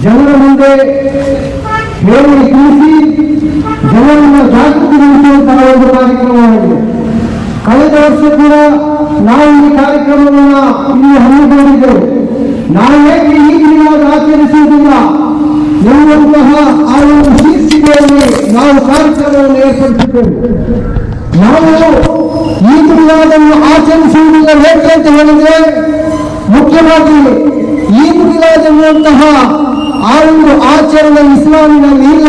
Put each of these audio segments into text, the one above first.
ಜನರ ಮುಂದೆ ಹೇಳಿ ತಿಳಿಸಿ ಜನರನ್ನು ಜಾಗೃತಿಗೊಳಿಸುವಂತಹ ಒಂದು ಕಾರ್ಯಕ್ರಮವಾಗಿದೆ ಕಳೆದ ವರ್ಷ ಕೂಡ ನಾವು ಈ ಕಾರ್ಯಕ್ರಮವನ್ನು ಇಲ್ಲಿ ಹಮ್ಮಿಕೊಂಡಿದ್ದೆವು ನಾವು ಏಕೆ ಈ ದಿನವನ್ನು ಆಚರಿಸುವುದಿಲ್ಲ ಎನ್ನುವಂತಹ ಆ ಒಂದು ಶೀರ್ಷಿಕೆಯಲ್ಲಿ ನಾವು ಕಾರ್ಯಕ್ರಮವನ್ನು ಏರ್ಪಡಿಸಿದ್ದೇವೆ ನಾವು ಈ ದಿನವನ್ನು ಆಚರಿಸುವುದಿಲ್ಲ ಏಕೆ ಅಂತ ಹೇಳಿದ್ರೆ ಮುಖ್ಯವಾಗಿ ಈ ಮಿಲಾದ್ ಎನ್ನುವಂತಹ ಆ ಒಂದು ಆಚರಣೆ ಇಸ್ಲಾಮಿನಲ್ಲಿ ಇಲ್ಲ.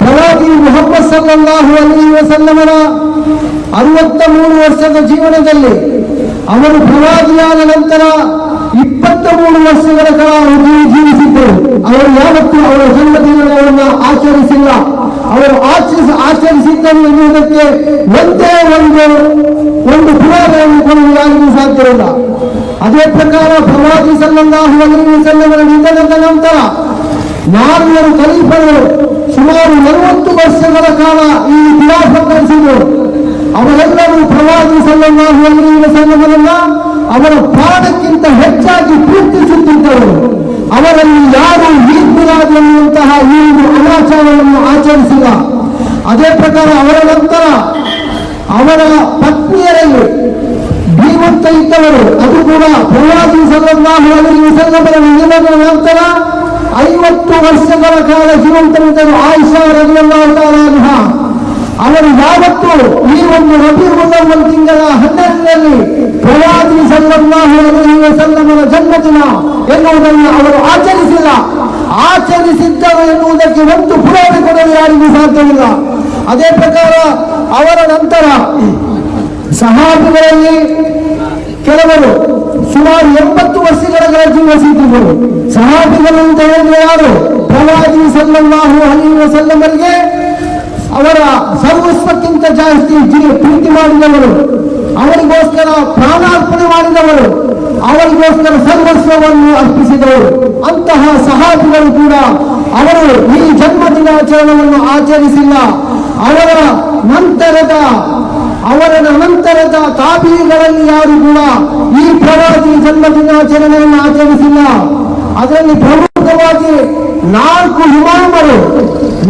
ಪ್ರವಾದಿ ಮೊಹಮ್ಮದ್ ಸಲ್ಲಾಹು ಅಲೈಹಿ ವಸಲ್ಲಮರ ಅರವತ್ತ ಮೂರು ವರ್ಷದ ಜೀವನದಲ್ಲಿ ಅವರು ಪ್ರವಾದಿಯಾದ ನಂತರ ಇಪ್ಪತ್ತ ಮೂರು ವರ್ಷಗಳ ಕಾಲ ಅವರು ಜೀವಿಸಿದ್ದರು. ಅವರು ಯಾವತ್ತೂ ಅವರ ಜನ್ಮದಿನಗಳನ್ನು ಆಚರಿಸಿಲ್ಲ. ಅವರು ಆಚರಿಸ, ಆಚರಿಸಿದ್ದರು ಎನ್ನುವುದಕ್ಕೆ ಒಂದೇ ಒಂದು ಒಂದು ಪುರಾವೆಯನ್ನು ಕೊಡುವುದಾಗಿ ಸಾಧ್ಯವಿಲ್ಲ. ಅದೇ ಪ್ರಕಾರ ಪ್ರವಾದಿ ಸಲ್ಲಲ್ಲಾಹು ಅಲೈಹಿ ವಸಲ್ಲಮರ ನಾಲ್ವರು ಖಲೀಫರು ಸುಮಾರು ನಲವತ್ತು ವರ್ಷಗಳ ಕಾಲ ಈ ಇತಿಹಾಸ ನಡೆಸಿದರು ಅವರೆಲ್ಲರೂ ಪ್ರವಾದಿ ಸಲ್ಲಲ್ಲಾಹು ಅಲೈಹಿ ವಸಲ್ಲಮರನ್ನ ಅವರ ಪ್ರಾಣಕ್ಕಿಂತ ಹೆಚ್ಚಾಗಿ ಪ್ರೀತಿಸುತ್ತಿದ್ದರು ಅವರಲ್ಲಿ ಯಾರು ಈದ್ ಅನ್ನುವಂತಹ ಎನ್ನುವಂತಹ ಈ ಒಂದು ಅನಾಚಾರವನ್ನು ಆಚರಿಸಿಲ್ಲ. ಅದೇ ಪ್ರಕಾರ ಅವರ ನಂತರ ಅವರ ಪತ್ನಿಯರಲ್ಲಿ ಭೀಮಂತ ಇದ್ದವರು. ಅದು ಕೂಡ ಪ್ರವಾದಿ ಸಲ್ಲಲ್ಲಾಹು ಅಲೈಹಿ ವಸಲ್ಲಮರ ನಂತರ ಐವತ್ತು ವರ್ಷಗಳ ಕಾಲ ಜೀವಂತರಿದ್ದರು ಆಯಿಷಾ ಅನ್ಹಾ. ಅವರು ಯಾವತ್ತು ಈ ಒಂದು ರಬಿ ಮುನ್ನವಲ್ ತಿಂಗಳ ಹನ್ನೆರಡರಲ್ಲಿ ಪ್ರವಾದಿ ಅಲೈಹಿ ವಸಲ್ಲಮರ ಜನ್ಮದಿನ ಎನ್ನುವುದನ್ನು ಅವರು ಆಚರಿಸಿಲ್ಲ ಆಚರಿಸಿದ್ದರು ಎನ್ನುವುದಕ್ಕೆ ಒಂದು ಪುರಾವೆ ಕೊಡಲು ಯಾರಿಗೂ ಸಾಧ್ಯವಿಲ್ಲ ಅದೇ ಪ್ರಕಾರ ಅವರ ನಂತರ ಸಹಾಬಿಗಳಲ್ಲಿ ಕೆಲವರು ಸುಮಾರು ಎಂಬತ್ತು ವರ್ಷಗಳ ಕಾಲ ಜೀವಿಸಿದ್ದರು ಸಹಾಬಿಗಳು ಅಂತ ಹೇಳಿದ್ರೆ ಯಾರು? ಪ್ರವಾದಿ ಸಲ್ಲಲ್ಲಾಹು ಅಲೈಹಿ ವಸಲ್ಲಮರಿಗೆ ಅವರ ಸರ್ವಸ್ವಕ್ಕಿಂತ ಜಾಸ್ತಿ ಪ್ರೀತಿ ಮಾಡಿದವರು. ಅವರಿಗೋಸ್ಕರ ಪ್ರಾಣಾರ್ಪಣೆ ಮಾಡಿದವರು. ಅವರಿಗೋಸ್ಕರ ಸರ್ವಸ್ವವನ್ನು ಅರ್ಪಿಸಿದವರು ಅಂತಹ ಸಹಾಬಿಗಳು ಕೂಡ ಅವರು ಈ ಜನ್ಮ ದಿನಾಚರಣೆಯನ್ನು ಆಚರಿಸಿಲ್ಲ. ಅವರ ನಂತರದ ಅವರ ನಂತರದ ತಾಬೀಗಳಲ್ಲಿ ಯಾರು ಕೂಡ ಈ ಪ್ರವಾದಿ ಜನ್ಮ ದಿನಾಚರಣೆಯನ್ನು ಆಚರಿಸಿಲ್ಲ. ಅದರಲ್ಲಿ ಪ್ರಮುಖವಾಗಿ ನಾಲ್ಕು ಇಮಾಮರು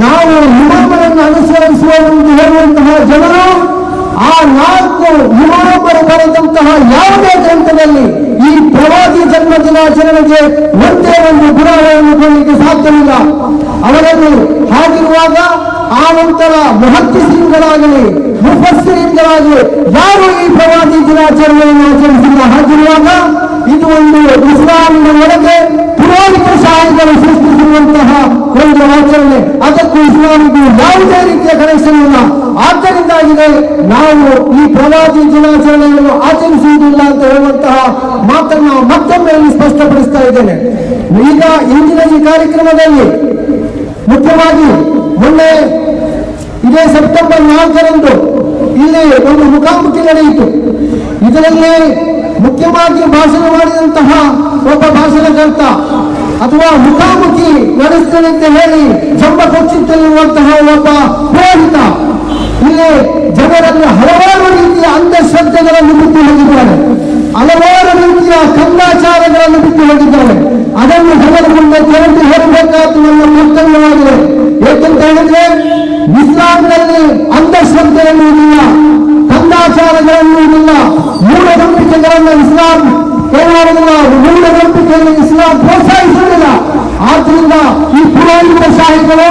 ನಾವು ಇಮಾಮರನ್ನು ಅನುಸರಿಸುವ ಎಂದು ಹೇಳುವಂತಹ ಜನರು, ಆ ನಾಲ್ಕು ಇಮಾಮರು ಬರೆದಂತಹ ಯಾವುದೇ ಗ್ರಂಥದಲ್ಲಿ ಈ ಪ್ರವಾದಿ ಜನ್ಮ ದಿನಾಚರಣೆಗೆ ಒಂದೇ ಒಂದು ಗುಣವನ್ನು ಕೊಡಲಿಕ್ಕೆ ಸಾಧ್ಯವಿಲ್ಲ. ಅವರನ್ನು ಹಾಗಿರುವಾಗ ಆ ನಂತರ ಮುಹದ್ದಿಸೀನ್ಗಳಾಗಲಿ ಮುಫಸ್ಸಿರೀನ್ಗಳಾಗಲಿ, ಯಾರು ಈ ಹಾಗಿರುವಾಗ ಇದು ಒಂದು ಇಸ್ಲಾಮಿನ ಒಳಗೆ ಪುರೋಹಿತ ಶಾಹಿಗಳು ಸೃಷ್ಟಿಸಿರುವಂತಹ ಒಂದು ಆಚರಣೆ. ಅದಕ್ಕೂ ಇಸ್ಲಾಮಿಗೂ ಯಾವುದೇ ರೀತಿಯ ಕನೆಕ್ಷನ್ ಇಲ್ಲ. ಆದ್ದರಿಂದಾಗಿದೆ ನಾವು ಈ ಪ್ರವಾದಿ ದಿನಾಚರಣೆಯನ್ನು ಆಚರಿಸುವುದಿಲ್ಲ ಅಂತ ಹೇಳುವಂತಹ ಮಾತನ್ನು ಮತ್ತೊಮ್ಮೆ ಇಲ್ಲಿ ಸ್ಪಷ್ಟಪಡಿಸ್ತಾ ಇದ್ದೇನೆ. ಈಗ ಇಂದಿನ ಈ ಕಾರ್ಯಕ್ರಮದಲ್ಲಿ ಮುಖ್ಯವಾಗಿ ಮೊನ್ನೆ ಇದೇ ಸೆಪ್ಟೆಂಬರ್ ನಾಲ್ಕರಂದು ಇಲ್ಲಿ ಒಂದು ಮುಖಾಮುಖಿ ನಡೆಯಿತು. ಇದರಲ್ಲಿ ಮುಖ್ಯವಾಗಿ ಭಾಷಣ ಮಾಡಿದಂತಹ ಒಬ್ಬ ಭಾಷಣಕರ್ತ ಅಥವಾ ಮುಖಾಮುಖಿ ನಡೆಸ್ತೇನೆ ಅಂತ ಹೇಳಿ ಜಂಬ ಕೊಚ್ಚಿತ್ತಲ್ಲಿರುವಂತಹ ಒಬ್ಬ ಪುರೋಹಿತ. ಇಲ್ಲಿ ಜನರನ್ನು ಹಲವಾರು ರೀತಿಯ ಅಂಧಶ್ರದ್ಧೆಗಳನ್ನು ಬಿಟ್ಟು ಹೋಗಿದ್ದಾರೆ. ಹಲವಾರು ರೀತಿಯ ಕಂದಾಚಾರಗಳನ್ನು ಬಿಟ್ಟು ಹೋಗಿದ್ದಾರೆ. ಅದನ್ನು ಜನರ ಮುಂದೆ ತೆರೆದು ಹೇಳಬೇಕಾದ ನಮ್ಮ ಕರ್ತವ್ಯವಾಗಿದೆ. ಏಕೆಂತ ಹೇಳಿದ್ರೆ ಇಸ್ಲಾಂನಲ್ಲಿ ಅಂಧಶ್ರದ್ಧೆಯನ್ನು ಇಲ್ಲ. ಕಂದಾಚಾರಗಳೆನ್ನುವುದಿಲ್ಲ ಮೂಢನಂಬಿಕೆಗಳನ್ನು ಇಸ್ಲಾಂ ಏನು ಮಾಡುವುದಿಲ್ಲ ಮೂಢನಂಬಿಕೆಯನ್ನು ಇಸ್ಲಾಂ ಪ್ರೋತ್ಸಾಹಿಸುವುದಿಲ್ಲ ಆದ್ರಿಂದ ಈ ಪುರಾಣಿಕ ಶಾಹಿಗಳು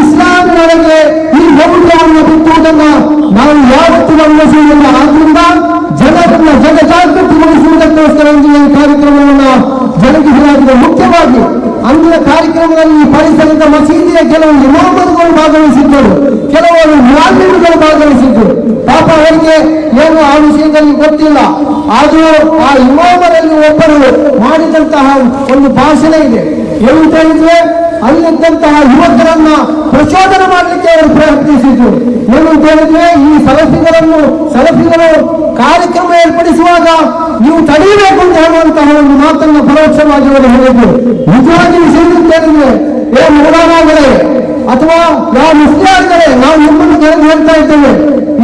ಇಸ್ಲಾಮಿನೊಳಗೆ ಈ ಮೌಲ್ಯವನ್ನು ಬಿತ್ತುವುದನ್ನ ನಾವು ಯಾವತ್ತೂ ಗಮನಿಸುವುದಿಲ್ಲ ಆದ್ರಿಂದ ಜನರನ್ನ ಜನ ಜಾಗೃತಿಗೊಳಿಸುವುದಕ್ಕೋಸ್ಕರ ಇಂದಿನ ಈ ಕಾರ್ಯಕ್ರಮವನ್ನು ಜರುಗಿಸಲಾಗಿದೆ ಮುಖ್ಯವಾಗಿ ಅಂದಿನ ಕಾರ್ಯಕ್ರಮದಲ್ಲಿ ಈ ಪರಿಸರದ ಮಸೀದಿಯ ಕೆಲವು ಇಮಾಮರುಗಳು ಭಾಗವಹಿಸಿದ್ದರು. ಕೆಲವರು ಮುಲಾಮಿಗಳು ಭಾಗವಹಿಸಿದ್ದರು ಪಾಪ ಅವರಿಗೆ ಏನು ಆ ವಿಷಯದಲ್ಲಿ ಗೊತ್ತಿಲ್ಲ. ಆದರೂ ಆ ಇಮಾಮರಲ್ಲಿ ಒಬ್ಬರು ಮಾಡಿದಂತಹ ಒಂದು ಭಾಷಣ ಇದೆ. ಹೇಳಿದ್ರೆ ಅಲ್ಲಿದ್ದಂತಹ ಯುವಕರನ್ನ ಪ್ರಚೋದನೆ ಮಾಡಲಿಕ್ಕೆ ಅವರು ಪ್ರಯತ್ನಿಸಿದ್ರು. ಏನು ಹೇಳಿದ್ರೆ ಈ ಸಲಫಿಗರನ್ನು ಸಲಫಿಗರು ಕಾರ್ಯಕ್ರಮ ಏರ್ಪಡಿಸುವಾಗ ನೀವು ತಡೆಯಬೇಕು ಅಂತ ಹೇಳುವಂತಹ ಒಂದು ಮಾತನ್ನು ಪರೋಕ್ಷವಾಗಿ ಅವರು ಹೇಳಿದ್ರು. ನಿಜವಾಗಿ ವಿಷಯ ಏ ಮುಲಾಮಾಗಳೇ ಅಥವಾ ನಾವು ಮುಸ್ಲಿಮಾಗಿದ್ದಾರೆ ನಾವು ನಿಮ್ಮನ್ನು ಹೇಳ್ತಾ ಇದ್ದೇವೆ.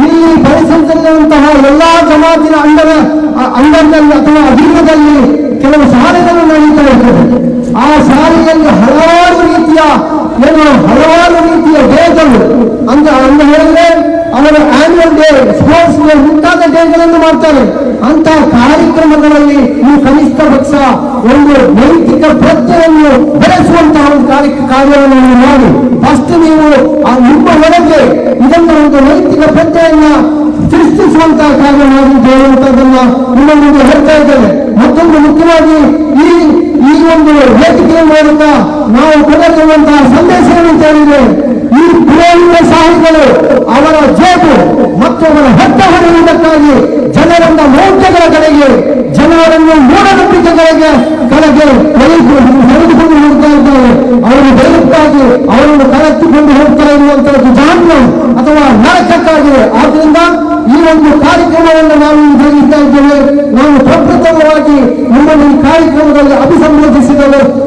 ಇಲ್ಲಿ ಪರಿಸರದಲ್ಲಿರುವಂತಹ ಎಲ್ಲಾ ಜಮಾತಿನ ಅಂಡದ ಅಂಡದಲ್ಲಿ ಅಥವಾ ಅಧೀನದಲ್ಲಿ ಕೆಲವು ಶಾಲೆಗಳು ನಡೀತಾ ಇದ್ದೇವೆ ಆ ಶಾಲೆಯಲ್ಲಿ ಹಲವಾರು ರೀತಿಯ, ಏನು, ಹಲವಾರು ರೀತಿಯ ಡೇಗಳು. ಅಂದ್ರೆ ಅಂತ ಹೇಳಿದ್ರೆ ಅವರ ಆನ್ಯುವಲ್ ಡೇ ಸ್ಪೋರ್ಟ್ಸ್ ಡೇ ಮುಂತಾದ ಡೇಗಳನ್ನು ಮಾಡ್ತಾರೆ. ಅಂತ ಕಾರ್ಯಕ್ರಮಗಳಲ್ಲಿ ಈ ಕನಿಷ್ಠ ಪಕ್ಷ ಒಂದು ನೈತಿಕ ಪ್ರಜ್ಞೆಯನ್ನು ಬೆಳೆಸುವಂತಹ ಒಂದು ಕಾರ್ಯ, ಕಾರ್ಯವನ್ನು ಮಾಡಿ. ಫಸ್ಟ್ ನೀವು ಆ ನಿಮ್ಮ ಒಳಗೆ ಇದನ್ನು ಒಂದು ನೈತಿಕ ಪ್ರಜ್ಞೆಯನ್ನ ಸೃಷ್ಟಿಸುವಂತಹ ಕಾರ್ಯ ಮಾಡಿ ಅಂತ ಹೇಳುವಂತದನ್ನ ನಿಮ್ಮ ಮುಂದೆ ಹೇಳ್ತಾ ಇದ್ದೇವೆ ಮತ್ತೊಂದು ಮುಖ್ಯವಾಗಿ ಈ ಈ ಒಂದು ವೇದಿಕೆಯ ಮೂಲಕ ನಾವು ಕೊಡಲಿರುವಂತಹ ಸಂದೇಶ ಏನಂತ ಈ ಪುರೋಹಿತ ಸಾಹಿಗಳು ಅವರ ಜೇಬು ಮತ್ತು ಅವರ ಹೆತ್ತ ಹೊಡೆಯುವುದಕ್ಕಾಗಿ ಜನರನ್ನ ಮೌಢ್ಯಗಳ ಕಡೆಗೆ, ಜನರನ್ನು ಮೂಢನಂಬಿಕೆಗಳಿಗೆ ಕಡೆಗೆ habis semua di sini loh.